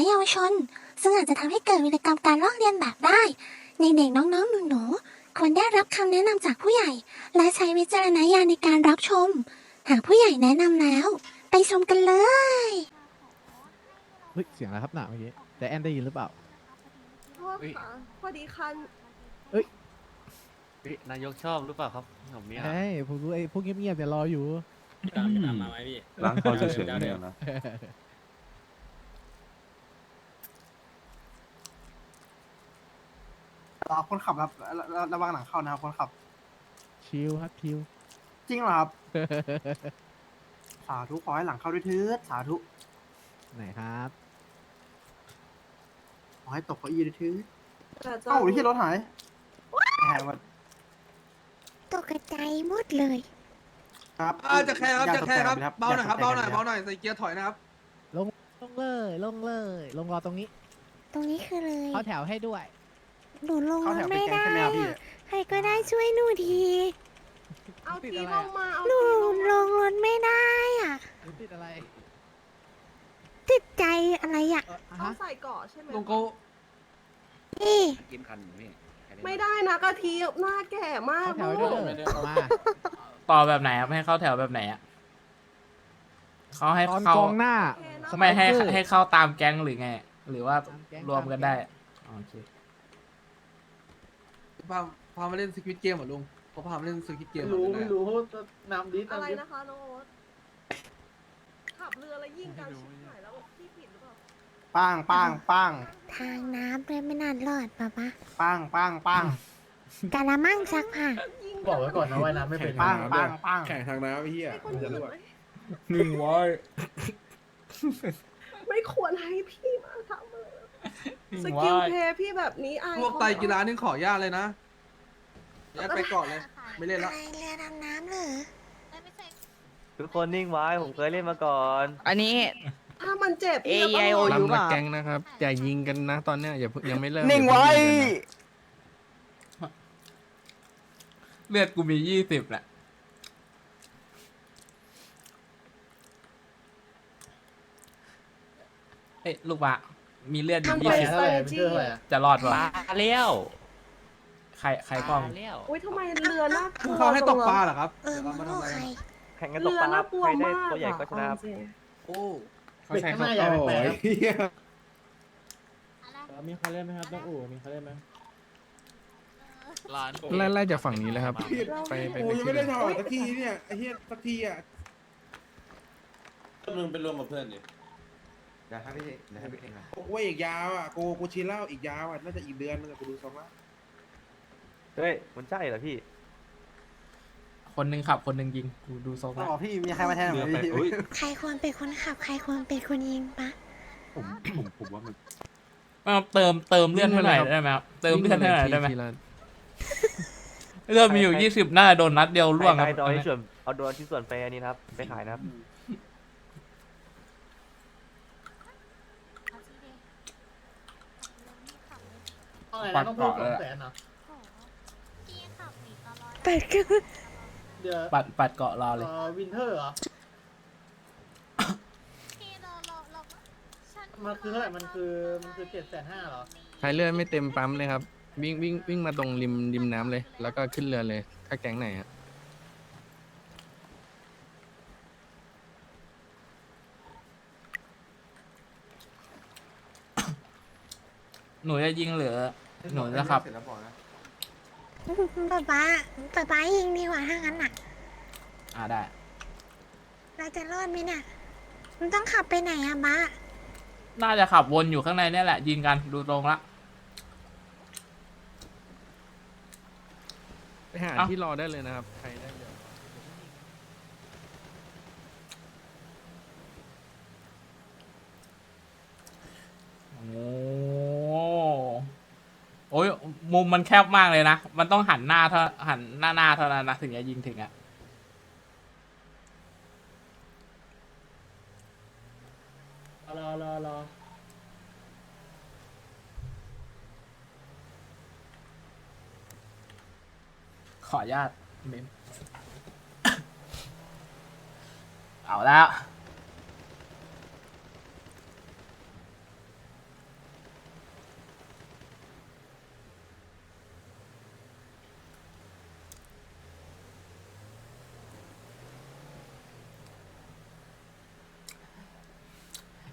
และเยาวชน ซึ่งอาจจะทำให้เกิดวิรกรรมการลอกเลียนแบบได้ในเด็กน้องๆหนูๆควรได้รับคำแนะนำจากผู้ใหญ่ และใช้วิจารณญาณในการรับชม หากผู้ใหญ่แนะนำแล้ว ไปชมกันเลยเฮ้ยเสียงอะไรครับหนาเมื่อกี้แต่แอนได้ยินหรือเปล่าโทษค่ะพอดีคันเฮ้ยนายกชอบหรือเปล่าครับผมเนี่ยเฮ้ยผมรู้ไอ้พวกเงียบๆเนี่ยรออยู่พี่ตามพี่ตามมาไหมพี่ล้างคอเฉยๆเนี่ยนะ รอคนขับครับระระระวังหลังเข้านะครับคนขับ ชิลครับชิลจริงเหรอครับ สาธุขอให้หลังเข้าด้วยเถิดสาธุไหนครับขอให้ตกเก้าอี้ด้วยเถิดแต่จะเอ้าที่รถหายแหมมันตกใจหมดเลย ครับอ่าจะแค่ครับอย่าจะแค่ครับตกใจเบาหน่อยครับตเบากหใจน่อยกัเบาหน่อย ใส่เกียร์ถอยนะครับลงลงเลย ลงเลย ลงรอตรงนี้ ตรงนี้คือเลย เข้าแถวให้ด้วย หนูลงเข้ารแถถวเป็นไม่แก๊งได้ใช่ไหมครับพี่ อะใครก็ได้ช่วยหนูทีเอาติดทีอะไรลอะงมาเอาหนูทีลงลมางรถไม่ได้อะติดอะไรติดใจอะไรอะเอ่อเอาฮะใส่เกาะใช่ไหมลงโกพี่กินคันอยู่พี่ใครเล่นไม่ได้นะกะทิหน้าแก่มากเข้าแถวให้ด้วยลูกเด้อมาต่อแบบไหนครับให้เข้าแถวแบบไหนอะเขาให้ตอนเข้ากองหน้า โอเคนะ ไม่ให้สปอนเซอร์ให้เข้าตามแก๊งหรือไง หรือว่าตามแก๊งรวมกันได้โอเค พาพามาเล่นสควิตเกมเหรอลุงเขาพามาเล่นสควิตเกมไม่รู้ไม่รู้นำดิอะไรนะคะน้องโอ๊ตขับเรือแล้วยิงกันชิบหายแล้วพี่ผิดหรือเปล่าปังปังปังทางน้ำเลยไม่นานรอดปะปะปังปังปังกะละมั่งซักผ้ายิงบอกไว้ก่อนนะว่ายน้ำไม่เป็นปังปังปังแข่งทางน้ำไอ้เหี้ยให้คนอื่นไหมนิ่งไว้ไม่ควรให้พี่มาทำเลย สนิ่งกิลไว้เพลย์พี่แบบนี้อายพวกเขาไตรกีฬานี่ขออนุญาตเลยนะยัดไปก่อนเลย ไม่เล่นอะละไรเรือดำน้ำเหรอทุกคนนิ่งไว้ผมเคยเล่นมาก่อน อันนี้ ถ้ามันเจ็บ A พี่ก็ I ต้ O อง U รอป่ะแก๊งนะครับ อย่ายิงกันนะตอนเนี้ยอย่าเพิ่งยังไม่เริ่มนิ่งไว้เลือดกูมียี่สิบแหละ เอ้ยลูกบะ มีเลือดอยู่มันยี่เป็นสิบ strategy จะรอดปะมาเลี้ยวใครใครกล้องเลี้ยวอุ้ยทำไมเรือน่ากลัวเขาให้ตกปลาจังเหรอครับเออเดี๋ยวมึเรางมาลูทำกอะไรใครแข่งเลกันยตกเรือปลาน่ากลัวใครได้มากตัวใหญ่ก็ชนะอะจริงโอ้ เขาใช้ข้าวโอ้ยเหี้ยมีใครเล่นไหมครับต้องอู่มีใครเล่นไหมร้านไล่ไล่จากฝั่งนี้เลยครับ ไปไปโอ้ไปยังที่ไม่ได้อื่นถอดสักทีเนี่ยไอ้เหี้ยสักทีอะมึงไปรวมกับเพื่อนดิ เดี๋ยวให้พี่เดี๋ยวให้พี่เองครับโอ้ยอีกยาวอะโกกูชิลเล่าอีกยาวอะน่าจะอีกเดือนนึงอะกูดูทรงละเฮ้ย มันใช่เหรอพี่คนหนึ่งขับ คนหนึ่งยิงกูดูทรงต้อแล้งวบอกพี่มีใครมาแทนไหมพี่ ใครควรเป็นคนขับ ใครควรเป็นคนยิงปะ ผมผมผมว่ามันเอาเติมเติมเลือดให้หน่อยได้ไหมครับเติมเลือดให้หน่อยได้ไหมทีละเลือดมีอยู่ยี่สิบน่าจะโดนนัดเดียวร่วงคใครัรบเอาที่ส่วนเอาโดนที่ส่วนไปอันนี้นะครับ ไปขายนะครับ ปัดเกาะเลยแต่ก็ปัดปัดเกาะรอเลย วินเทอร์เหรอมันคือเท่าไหร่มันคือมันคือเจ็ดแสนห้าเหรอ ใครเลือดไม่เต็มปั๊มเลยครับ วิ่งวิ่งวิ่งมาตรงริมริมน้ำเลย แล้วก็ขึ้นเรือเลย ถ้าแก๊งไหนฮะหนูจะยิงเหลือ หนูจะขับป๊าป๊าป๊าป๊ายิงดีกว่าถ้างั้นน่ะ อ่าได้ เราจะรอดไหมเนี่ยมันต้องขับไปไหนอะบ้าน่าจะขับวนอยู่ข้างในเนี่ยแหละ ยิงกันดูตรงละ ไปหาเอ้า ที่รอได้เลยนะครับใครได้เรือ โอ้โอ้ย มุมมันแคบมากเลยนะ มันต้องหันหน้าเท่าหันหน้าหน้าเท่านั้นนะถึงจะยิงถึงอะรอรอรอขออนุญาตเมมเอาแล้ว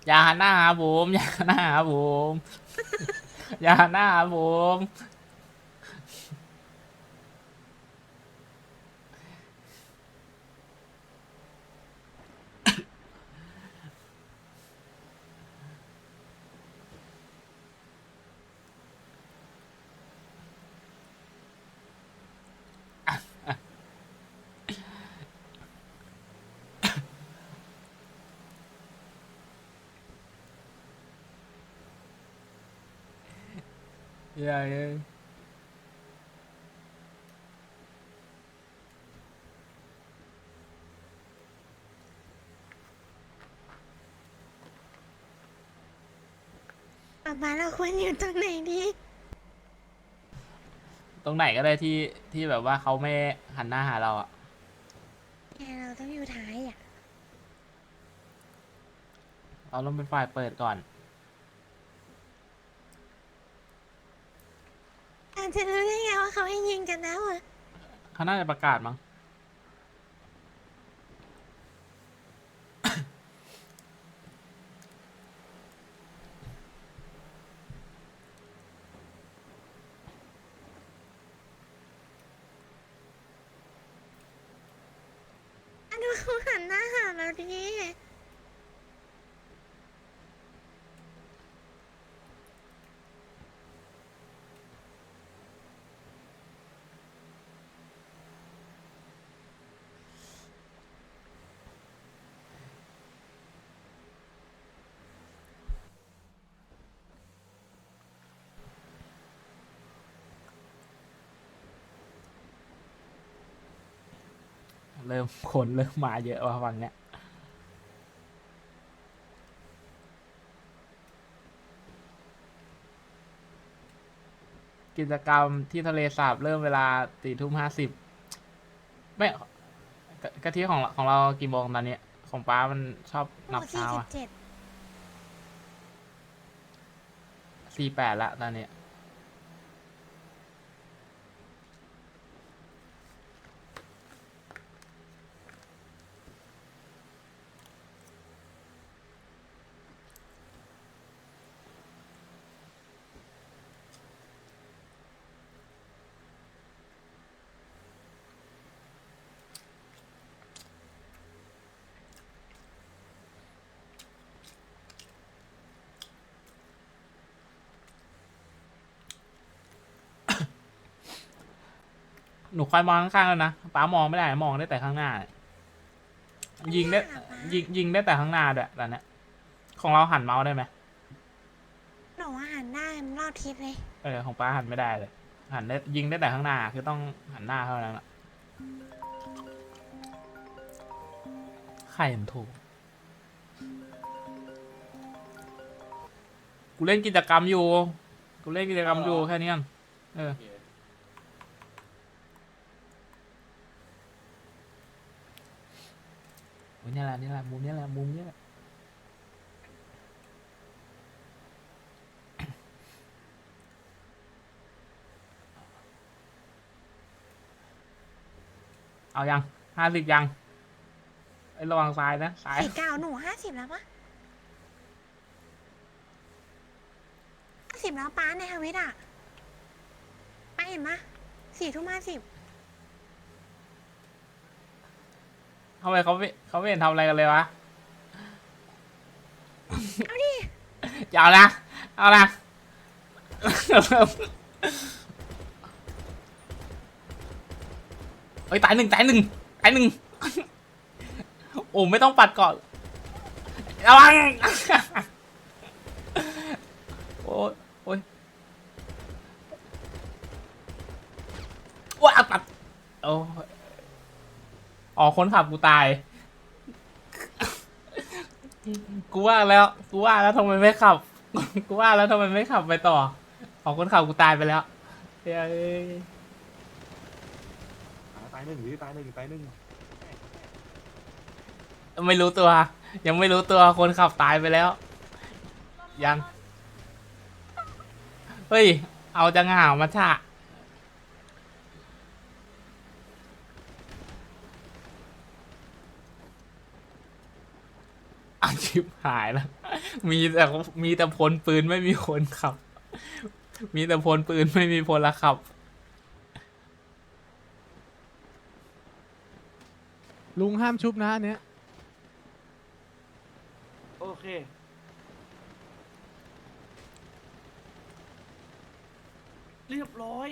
อย่าหันหน้าหาผม อย่าหันหน้าหาผม อย่าหันหน้าหาผม เลยป๊าป๊าเราควรอยู่ตรงไหนดีตรงไหนก็ได้ที่ที่แบบว่าเขาไม่หันหน้าหาเราอะแกเราต้องอยู่ท้ายอะเราต้องเป็นฝ่ายเปิดก่อน อา จจะรู้ได้ไงว่าเขาให้ยิงกันแล้วอะเขาน่าจะประกาศมั้งดูเขาหันหน้าหาเราดิ เริ่มคนเริ่มมาเยอะว่ะฝั่งเนี้ยกิจกรรมที่ทะเลสาบเริ่มเวลาสี่ทุ่มห้าสิบไม่กะกะทิของเราของเรากี่โมงตอนนี้ของป้ามันชอบนับสี่เช้าสิอะบเจ็ดสี่แปดละตอนนี้ หนูคอยมองข้างๆแล้วนะป้ามองไม่ได้มองได้แต่ข้างหน้าเนี่ยยิงได้ยิงยิงได้แต่ข้างหน้าด้วยตอนเนี้ยของเราหันเมาส์ได้ไหมหนูว่าหันหน้ามันรอบทิศเลย เออของป้าหันไม่ได้เลย หันได้ยิงได้แต่ข้างหน้าคือต้องหันหน้าเท่านั้นอะใครมันถูก กูเล่นกิจกรรมอยู่ กูเล่นกิจกรรมอยู่แค่นี้กันเออ โอเค โอ้ย นี่แหละนี่แหละมุมนี่แหละมุมนี่แหละเอายังห้าสิบยังไอ้ระวังซ้ายนะซ้ายสี่เก้าหนูห้าสิบแล้วปะห้าสิบแล้วป้าในทวิตอะป้าเห็นปะสี่ทุ่มห้าสิบำไมเขาไม่เขาไม่เห็นทำอะไรกันเลยวะ เอาดิอย่าเอานะ เอานะ เฮ้ยตายหนึ่งตายหนึ่งตายหนึ่งโอ้ไม่ต้องปัดก่อนระวัง โอ้ยโอ้ยว้าปัด โอ้ย อ๋อคนขับกูตาย กูว่าแล้ว กูว่าแล้วทำไมไม่ขับ กูว่าแล้วทำไมไม่ขับไปต่อ ของคนขับกูตายไปแล้วเฮ้ยตายหนึ่งพี่ตายหนึ่งตายหนึ่งไม่รู้ตัว ยังไม่รู้ตัวคนขับตายไปแล้ว ยัง เฮ้ย เอาจังห่าวมาฉะ ชิบหายแล้ว มีแต่มีแต่พลปืนไม่มีคนขับ มีแต่พลปืนไม่มีพลขับ ลุงห้ามชุบนะอันเนี้ย โอเค เรียบร้อย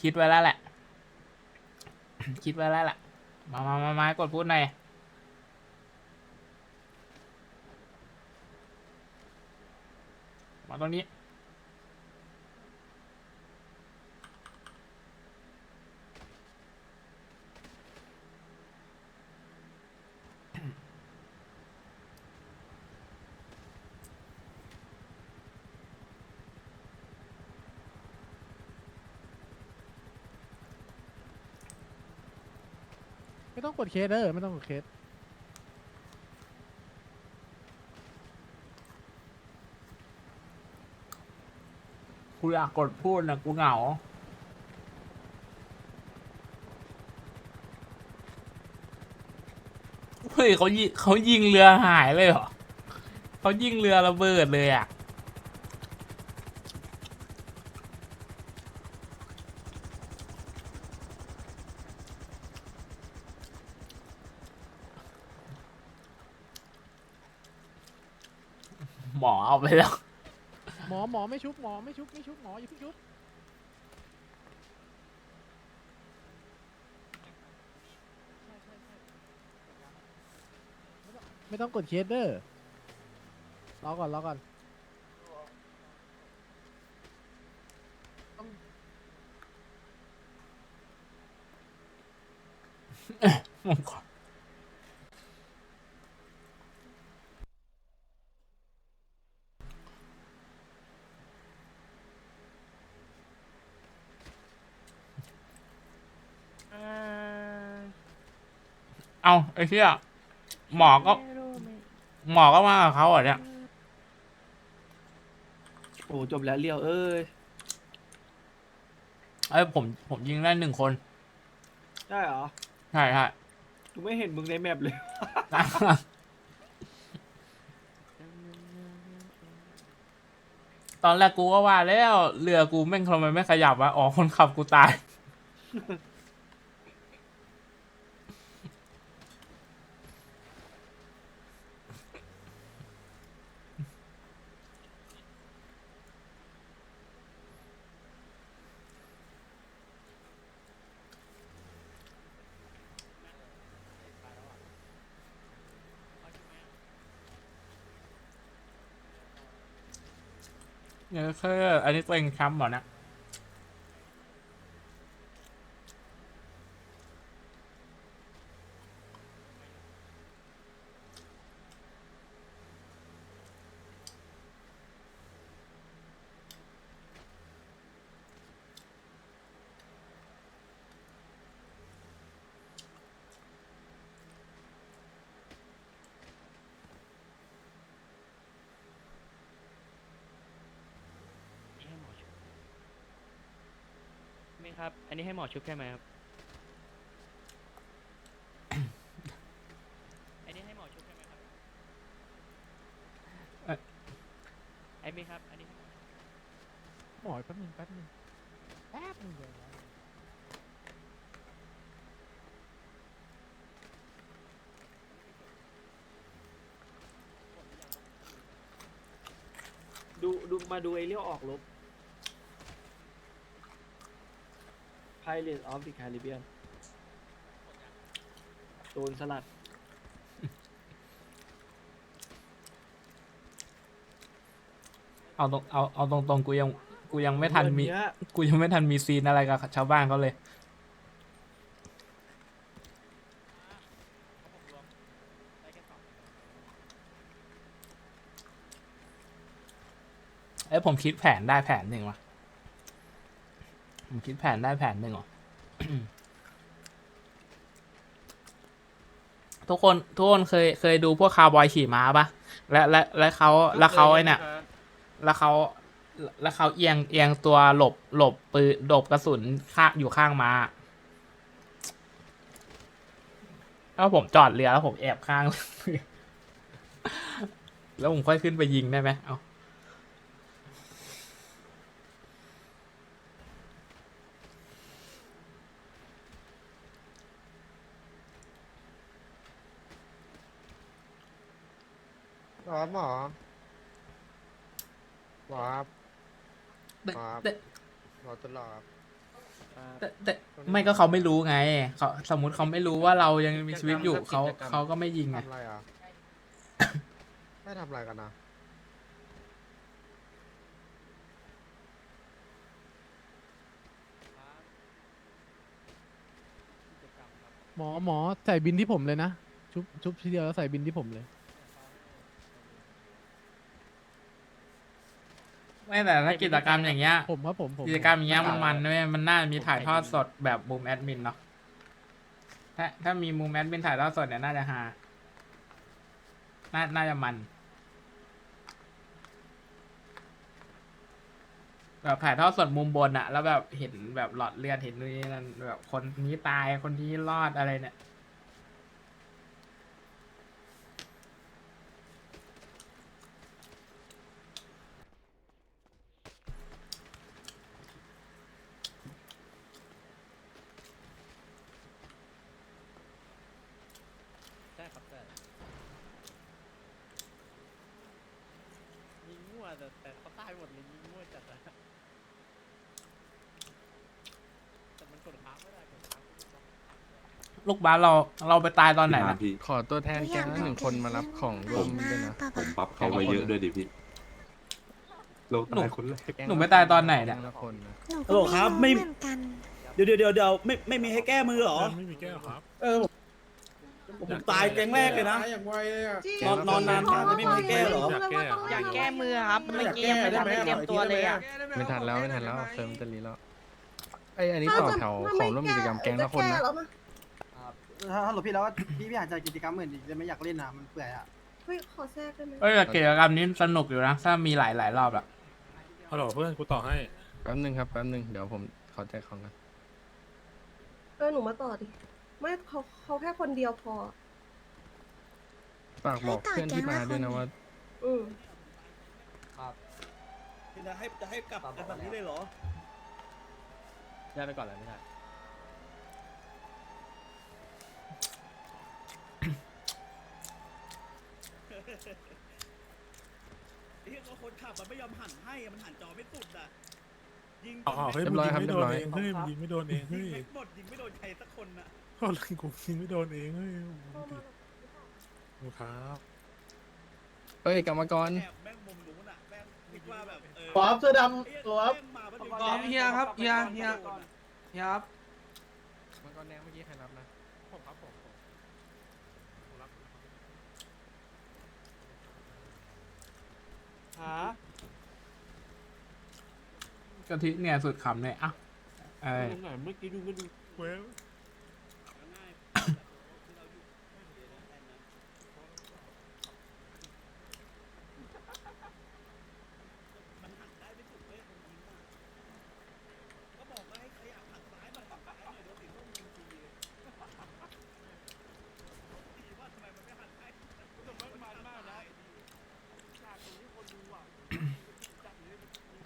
คิดไว้แล้วแหละ คิดไว้แล้วแหละ มามามามากดพูดหน่อยมาตรงนี้ กดเคสเด้อไม่ต้องกดเคสกูอยากกดพูดนะกูเหงา เฮ้ยเขายิงเขายิงเรือหายเลยเหรอเขายิงเรือระเบิดเลยอะ หมอเอา ไปแล้ว หมอหมอไม่ชุบหมอไม่ชุบไม่ชุบหมออย่าเพิ่งชุบไม่ต้องกดเคสเด้อรอก่อนรอก่อนมังกร เอาไอ้เหี้ยหมอก็หมอก็มากับเขาเหรอเนี่ยโอ้จบแล้วเลี้ยวเอ้ยเอ้ยผมผมยิงได้หนึ่งคนได้เหรอใช่ใช่กูไม่เห็นมึงในแมปเลย ตอนแรกกูก็ว่าแล้วเรือกูแม่งทำไมไม่ขยับวะอ๋อคนขับกูตาย เออคืออันนี้ตัวเองช้ำเหรอนะ มี่ครับ อันนี้ให้หมอชุบใช่ไหมครับ อันนี้ให้หมอชุบใช่ไหมครับเอ่อ ไอ้มี่ครับ อันนี้ให้หมอหมอแป๊บนึงแป๊บนึงแป๊บนึงเดี๋ยวนะดูดูมาดูเอเรียลออกลบ Pirates of the Caribbean โดนสลัด เอาตรงเอาเอาตรงตรงๆกูยังกูยังไม่ทันมีวันเนี้ยกูยังไม่ทันมีซีนอะไรกับชาวบ้านเขาเลย เอ้ยผมคิดแผนได้แผนหนึ่งว่ะ ผมคิดแผนได้แผนหนึ่งหรอทุกคนทุกคนเคยเคยดูพวกคาวบอยขี่ม้าปะและและและเขาแล้วเขาไอ้เนี่ยแล้วเขาแล้วเขาเอียงเอียงตัวหลบหลบปืนหลบกระสุนข้าอยู่ข้างม้าแล้วผมจอดเรือแล้วผมแอบข้าง แล้วผมค่อยขึ้นไปยิงได้ไหมเอา หมอหมอหมอครับแต่ครับแต่หมอตลอดแต่แต่ไม่ก็เขาไม่รู้ไงเขาสมมุติเขาไม่รู้ว่าเรายังมีชีวิตอยู่เขาเขาก็ไม่ยิงไงทำอะไรอะไม่ทำอะไรกันนะหมอหมอใส่บินที่ผมเลยนะ ชุบชุบทีเดียวแล้วใส่บินที่ผมเลย ไม่แต่ถ้ากิจกรรมอย่างเงี้ยผมครับผมผมกิจกรรมอย่างเงี้ยมันมันด้วยมันน่ามีถ่ายทอดสดแบบมุมแอดมินเนาะถ้าถ้ามีมุมแอดมินถ่ายทอดสดเนี่ยน่าจะฮาน่าน่าจะมันแบบถ่ายทอดสดมุมบนอะแล้วแบบเห็นแบบหลอดเลือดเห็นนู่นนี่นั่นแบบคนนี้ตายคนนี้รอดอะไรเนี่ย ใช่ครับใช่ยิงมั่วแต่แต่เขาตายหมดเลยยิงมั่วจัดอะแต่มันกดค้างไม่ได้กดค้างไม่ได้ ลูกบาสเราเราไปตายตอนไหนนะพี่ขอตัวแทนแก๊งละหนึ่งคนมารับของรวมด้วยนะผมปรับเขาไว้เยอะด้วยดิพี่เราตายคนแรกหนูไปตายตอนไหนเนี่ยแก๊งละคนนะฮัลโหลครับไม่เดี๋ยวเดี๋ยวเดี๋ยวเดี๋ยวไม่ไม่มีให้แก้มือเหรอไม่มีแก้วครับ เออผมผมตายแก๊งแรกเลยนะอย่างไวเลยอะนอนนอนนานมากเลยไม่มีให้แก้เหรออยากแก้อะอยากแก้มือครับเมื่อกี้ยังไม่ทันได้เตรียมตัวเลยอะไม่ทันแล้วไม่ทันแล้วเซิร์ฟจะรีแล้วไอยอันนี้ต่อแถวของร่วมกิจกรรมแก๊งละคนนะ ถ้าถ้าหลบพี่แล้วพี่พี่อาจจะกิจกรรมอื่นอีกจะไม่อยากเล่นนะมันเปื่อยอะเฮ้ยขอแทรกได้ไหมเอ้ยแต่กิจกรรมนี้สนุกอยู่นะถ้ามีหลายหลายๆรอบอะฮัลโหลเพื่อนกูต่อให้ แป๊บนึงครับแป๊บนึงเดี๋ยวผมขอแจกของกันเออหนูมาต่อดิไม่เขาเขาแค่คนเดียวพอ ฝากบอกเพื่อนที่มาด้วยนะว่า อืมจะให้จะให้กลับกันแบบนี้เลยเหรอ ได้ไปก่อนเลยไม่ได้ ไอ้เหี้ยก็คนขับมันไม่ยอมหันให้อะมันหันจอไม่สุดอะ ยิงอ๋อเฮ้ยเรีมึยงบร้อยยิงครับไม่เรียโดบนร้อยเองเฮ้ยมึงยิงไม่โดนเองเฮ้ยิงยไม่หมดยิงไม่โดนใครสักคนอะ ก็เลยกูยิงไม่โดนเองเฮ้ยดูครับเอ้ยกรรมกร แอบแม่งมุมนู้นอะแม่งคิดว่าแบบเออป๊อปเสื้อดไอ้เหี้ยแม่งมาพอดีป๊อปเฮียครับเฮียเฮียครับมังกรแดงเมื่อกี้ใครรับนะ ผมครับผมผมผมรับ หา กะทิเนี่ยสุดขำเลยอะเอ้ยตรงไหนเมื่อกี้ดูไม่ดูเว้ย ง่ายที่เราอยู่มันหันได้ไม่สุดเว้ยคนยิงอะก็บอกว่าให้ใครอยากหัน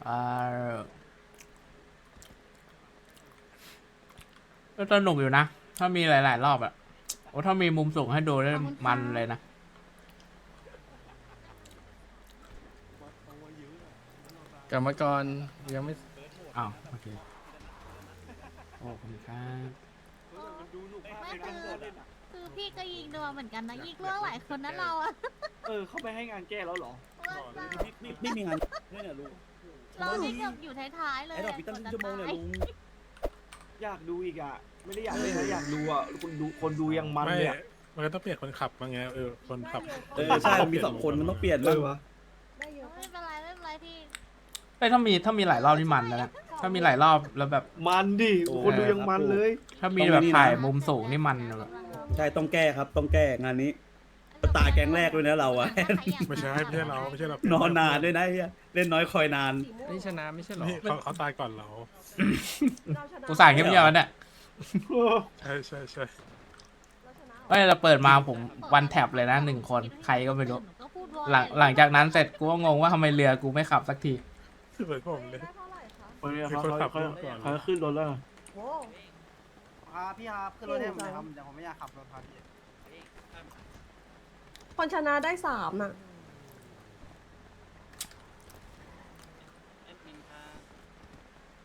เออ ก็สนุกอยู่นะ ถ้ามีหลาย ๆ รอบอะโอ้ถ้ามีมุมสูงให้ดูได้มันเลยนะ กรรมกรยังไม่อ้าวโอเคโอ้ขอบคุณครับไม่คือคือพี่ก็ยิงดัวเหมือนกันนะยิงเรื่องหลายคนนั้นเราอะเออเข้าไปให้งานแก้แล้วเหรอว่านี่มีงานด้วยเนี่ยลุงเรานี่เกือบอยู่ท้ายๆเลยไอ้ดอกปีตั้งกครึ่งชั่วโมงเนี่ยตาลุง อยากดูอีกอะ ไม่ได้อยากเล่นนะอยากดูอะคนดูคนดูยังมันไม่เลยอะมันก็ต้องเปลี่ยนคนขับมาไงเออคนขับ เออใช่มันมีสองคนมันต้องเปลี่ยนบ้างวะได้เยอะไม่เป็นไรไม่เป็นไรที่เอ้ยถ้ามีถ้ามีหลายรอบนี่มันนะนะถ้ามีหลายรอบแล้วแบบ มันดิคนดูยังมันเลย ถ้ามีแบบถ่ายมุมสูงนี่มันแบบใช่ต้องแก้ครับ ต้องแก้งานนี้ ตายแก๊งแรกด้วยนะเราอะ ไม่ใช่ไม่ใช่เราไม่ใช่เรานอนนานด้วยนะเฮียเล่นน้อยคอยนานสีม่วงนี่ชนะไม่ใช่เหรอ นี่เขาเขาตายก่อนเราเราชนะกูสายเงียบๆเนี่ย ใช่ใช่ใช่เราชนะเอ้ยเราเปิดมาผมวันแท็บเลยนะหนึ่งคนใครก็ไม่รู้หนูก็พูดว่าหลังหลังจากนั้นเสร็จกูก็งงว่าทำไมเรือกูไม่ขับสักที เหมือนผมเลยได้เท่าไหร่คะมีคนขับรถก่อนเขาขึ้นรถแล้วโอ้ครับพี่ครับขึ้นรถให้ผมหน่อยครับเดี๋ยวผมไม่อยากขับรถครับพี่คนชนะได้สามน่ะแอดมินครับ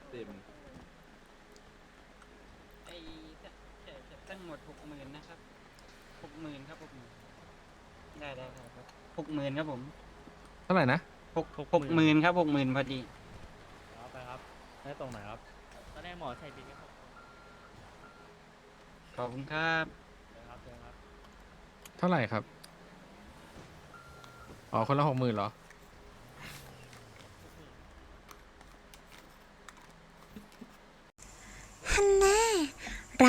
เต็ม ไอ้จะจะจะทั้ง หมดหกหมื่นนะครับหกหมื่นครับหกหมื่นได้ได้ได้ครับหกหมื่นครับผมเท่าไหร่นะหกหกหมื่นครับหกหมื่นพอดี เอาไปครับได้ตรงไหนครับ ตอนแรกหมอใส่บินครับขอบคุณครับครับครับ เท่าไหร่ครับ อ๋อ คนละหกหมื่นเหรอ ฮันน่า